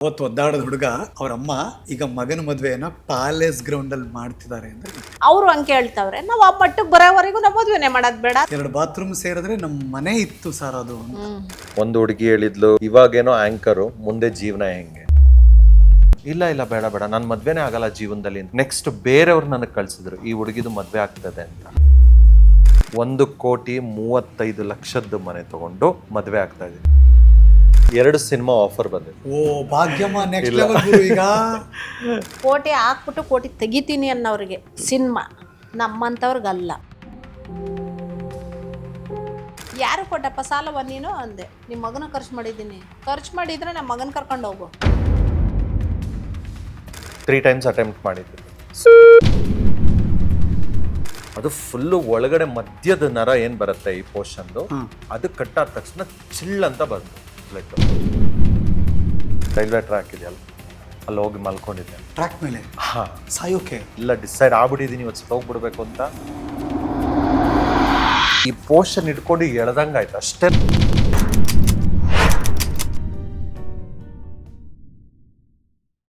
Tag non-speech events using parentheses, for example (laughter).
ಅವತ್ತು ಒದ್ದಾಡದ ಹುಡುಗ ಅವ್ರ ಅಮ್ಮ ಈಗ ಮಗನ ಮದುವೆಯನ್ನ ಪ್ಯಾಲೇಸ್ ಗ್ರೌಂಡ್ ಅಲ್ಲಿ ಮಾಡ್ತಿದ್ದಾರೆ ಅಂದ್ರೆ ಅವರು ಹಂಗೆ ಹೇಳ್ತಾವ್ರೆ ನಾವು ಆ ಮಟ್ಟಕ್ಕೆ ಬರೋವರೆಗೂ ನಮ್ಮ ಮದುವೆನೇ ಮಾಡೋದ್ ಬೇಡ. ಎರಡು ಬಾತ್ರೂಮ್ ಸೇರಿದ್ರೆ ನಮ್ಮ ಮನೆ ಇತ್ತು ಸರ್ ಅದು ಅಂತ. ಒಂದು ಹುಡುಗಿ ಹೇಳಿದ್ಲು ಇವಾಗೇನೋ ಆಂಕರು ಮುಂದೆ ಜೀವನ ಹೆಂಗೆ? ಇಲ್ಲ ಇಲ್ಲ ಬೇಡ ಬೇಡ ನನ್ನ ಮದ್ವೆನೇ ಆಗಲ್ಲ ಜೀವನದಲ್ಲಿ ನೆಕ್ಸ್ಟ್ ಬೇರೆಯವ್ರು ನನಗೆ ಕಳ್ಸಿದ್ರು ಈ ಹುಡುಗಿದು ಮದ್ವೆ ಆಗ್ತದೆ ಅಂತ. ಒಂದು ಕೋಟಿ ಮೂವತ್ತೈದು ಲಕ್ಷದ್ದು ಮನೆ ತಗೊಂಡು ಮದ್ವೆ ಆಗ್ತಾ ಇದೆ. ಎರಡು ಸಿನಿಮಾ ಆಫರ್ ಬಂದಿದೆ. ಓ ಭಾಗ್ಯಮ್ಮ ನೆಕ್ಸ್ಟ್ ಲೆವೆಲ್ ಗುರು ಈಗ? (laughs) ಕೋಟಿ ಹಾಕ್ಬಿಟ್ಟು ಕೋಟಿ ತೆಗಿತೀನಿ ಅನ್ನೋರಿಗೆ ಸಿನಿಮಾ. ನಮ್ಮಂಥವ್ರಿಗಲ್ಲ. ಯಾರು ಕೊಟ್ಟಪ್ಪ ಸಾಲವ ನೀನು? ಅಂದೆ. ನಿಮ್ಮ ಮಗನ ಖರ್ಚು ಮಾಡಿದ್ದೀನಿ. ಖರ್ಚು ಮಾಡಿದ್ರೆ ನಮ್ಮ ಮಗನ ಕರ್ಕೊಂಡು ಹೋಗು. ತ್ರೀ ಟೈಮ್ಸ್ ಅಟೆಂಪ್ಟ್ ಮಾಡಿದ್ವಿ ಅದು ಫುಲ್ಲು ಒಳಗಡೆ ಮಧ್ಯದ ನರ ಏನು ಬರುತ್ತೆ ಈ ಪೋರ್ಷನ್ದು ಅದು ಕಟ್ಟಾದ ತಕ್ಷಣ ಚಿಲ್ ಅಂತ ಬಂತು. ಬ್ಲಡ್ ರೈಲ್ವೆ ಟ್ರ್ಯಾಕ್ ಇದೆಯಲ್ಲ? ಅಲ್ಲಿ ಹೋಗಿ ಮಲ್ಕೊಂಡಿದ್ದೆ. ಟ್ರ್ಯಾಕ್ ಮೇಲೆ? ಹಾ. ಸಾಯೋಕೆ? ಇಲ್ಲ ಡಿಸೈಡ್ ಆಗ್ಬಿಟ್ಟಿದ್ದೀನಿ ಇವತ್ತು ಹೋಗ್ಬಿಡ್ಬೇಕು ಅಂತ. ಈ ಪೋಷನ್ ಇಟ್ಕೊಂಡು ಎಳ್ದಂಗಾಯ್ತು ಅಷ್ಟೇ.